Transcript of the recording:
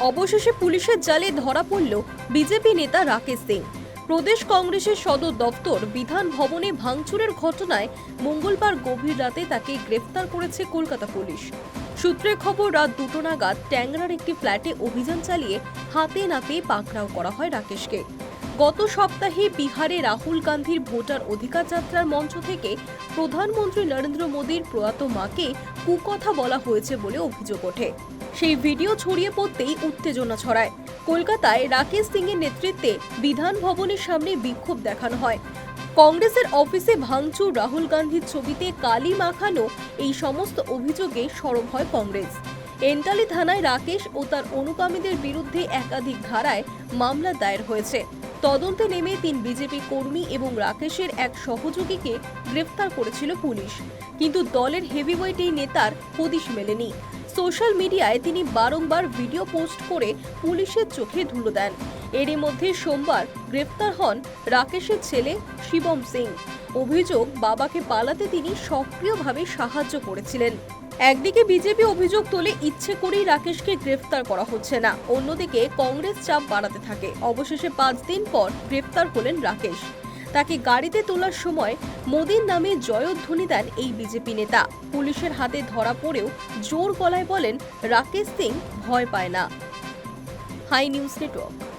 অবশেষে পুলিশের জালে ধরা পড়ল বিজেপি নেতা রাকেশ সিং। প্রদেশ কংগ্রেসের সদর দপ্তর বিধান ভবনে ভাঙচুরের ঘটনায় মঙ্গলবার গভীর রাতে তাকে গ্রেফতার করেছে কলকাতা পুলিশ। সূত্রের খবর, রাত দুটো নাগাদ ট্যাংরার একটি ফ্ল্যাটে অভিযান চালিয়ে হাতে নাতে পাকড়াও করা হয় রাকেশকে। গত সপ্তাহে বিহারে রাহুল গান্ধীর ভোটার অধিকার যাত্রার মঞ্চ থেকে প্রধানমন্ত্রী নরেন্দ্র মোদীর প্রয়াত মাকে কুকথা বলা হয়েছে বলে অভিযোগ ওঠে। সেই ভিডিও ছড়িয়ে পড়তেই উত্তেজনা ছড়ায়। কলকাতায় রাকেশ সিং এর নেতৃত্বে বিধান ভবনের সামনে বিক্ষোভ দেখানো হয়। কংগ্রেসের অফিসে ভাঙচুর রাহুল গান্ধীর ছবিতে কালি মাখানো এই সমস্ত অভিযোগে সরব হয় কংগ্রেস। এন্টালি থানায় রাকেশ ও তার অনুগামীদের বিরুদ্ধে একাধিক ধারায় মামলা দায়ের হয়েছে। তদন্তে নেমে তিন বিজেপি কর্মী এবং রাকেশের এক সহযোগীকে গ্রেফতার করেছিল পুলিশ। কিন্তু দলের হেভিওয়েট এই নেতার হদিশ মেলেনি। সোশ্যাল মিডিয়ায় তিনি বারংবার ভিডিও পোস্ট করে পুলিশের চোখে ধুলো দেন। এরই মধ্যে সোমবার গ্রেফতার হন রাকেশের ছেলে শিবম সিং। অভিযোগ, বাবাকে পালাতে তিনি সক্রিয়ভাবে সাহায্য করেছিলেন। একদিকে বিজেপি অভিযোগ তোলে ইচ্ছে করেই রাকেশকে গ্রেফতার করা হচ্ছে না। অন্যদিকে কংগ্রেস চাপ বাড়াতে থাকে। অবশেষে পাঁচ দিন পর গ্রেফতার হলেন রাকেশ। তাকে গাড়িতে তোলার সময় মোদীর নামে জয়ধ্বনি দেন এই বিজেপি নেতা। পুলিশের হাতে ধরা পড়েও জোর গলায় বলেন, রাকেশ সিং ভয় পায় না। Hi news network.